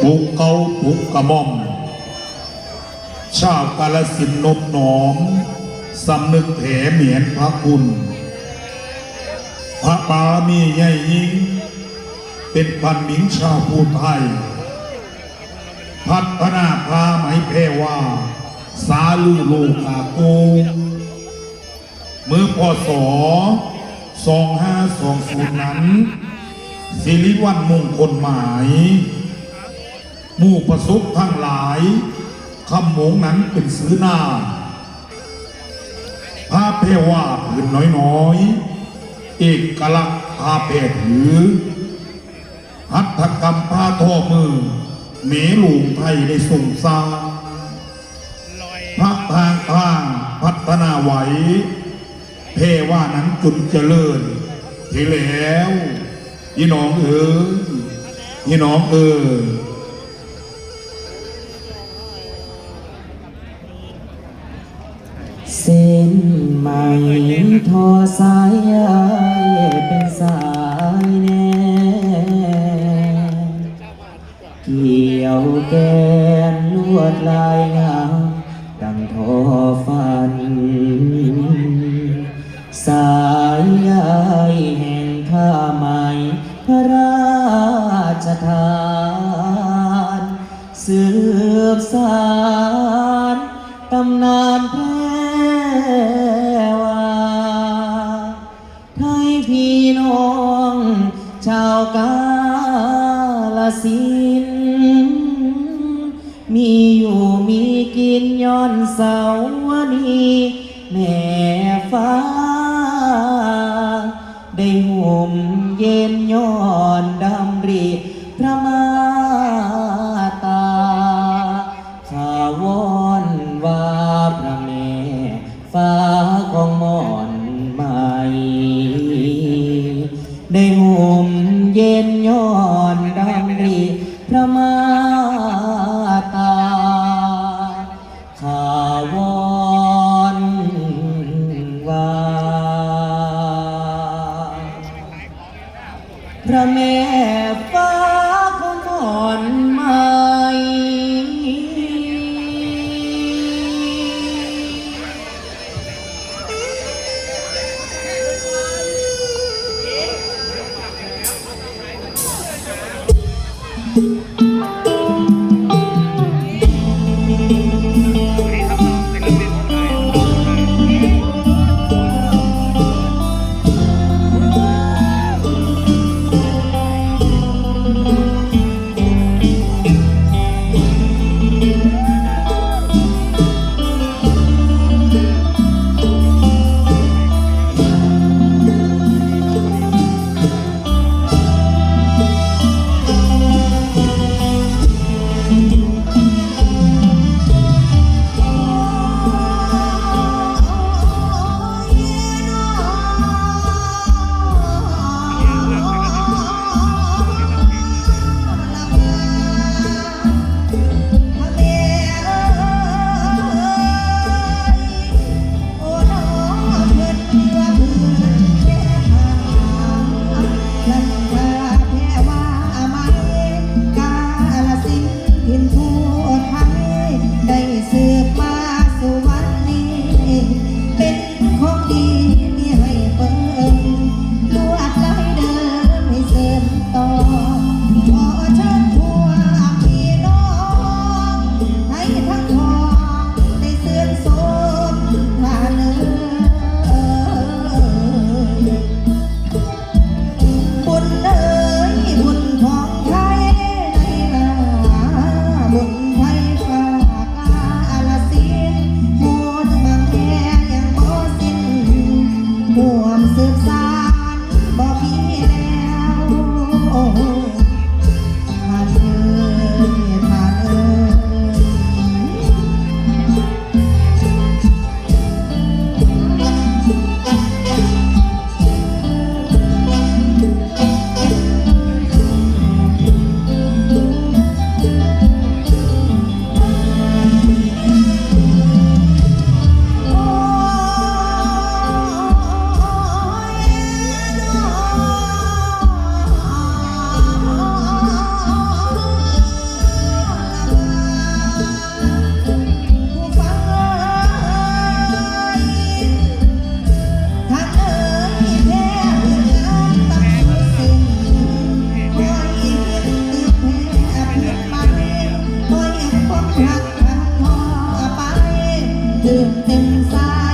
ปลุกเกาปลุกกระม่อม ชาวกาลสินนบหนอมสำนึกแถเหมียนพระคุณ พระบามีใหญ่ยิ่งเป็นพันหมิงชาวผู้ไทย พัฒนาพาไหมเพรว่า สาลือโลกาโกเมื่อพศ2520 นั้น สิริวันมงคลหมาย มู่ประสบทั้งหลายคำหมงนั้นเป็นซื้อหน้าผ้าเพว่าผืนน้อยๆ เอกลักษณ์ผ้าเพศหือ หัตถกรรมผ้าทอมือ เมลวงไทยได้ส่งสางพระทางทางพัฒนาไหว เพว่านั้นจุนเจริญทีแล้วพี่น้องเอ๋ยพี่น้องเอ๋ย ส้นไหมทอสายใยเป็นสายแน่เกี่ยวแกนลวดลายงามดังทอฟัน สายใยแห่งผ้าไหมพระราชทานสืบสานาวกาลสิน มีอยู่มีกินย้อนเสาวนีแม่ฟ้า ได้ห่มเย็นย้อนดำริพระมาตา ขาวอนว่า ตาข้าวอนวาพระแม่ฟ้าของหอนไมเ fire.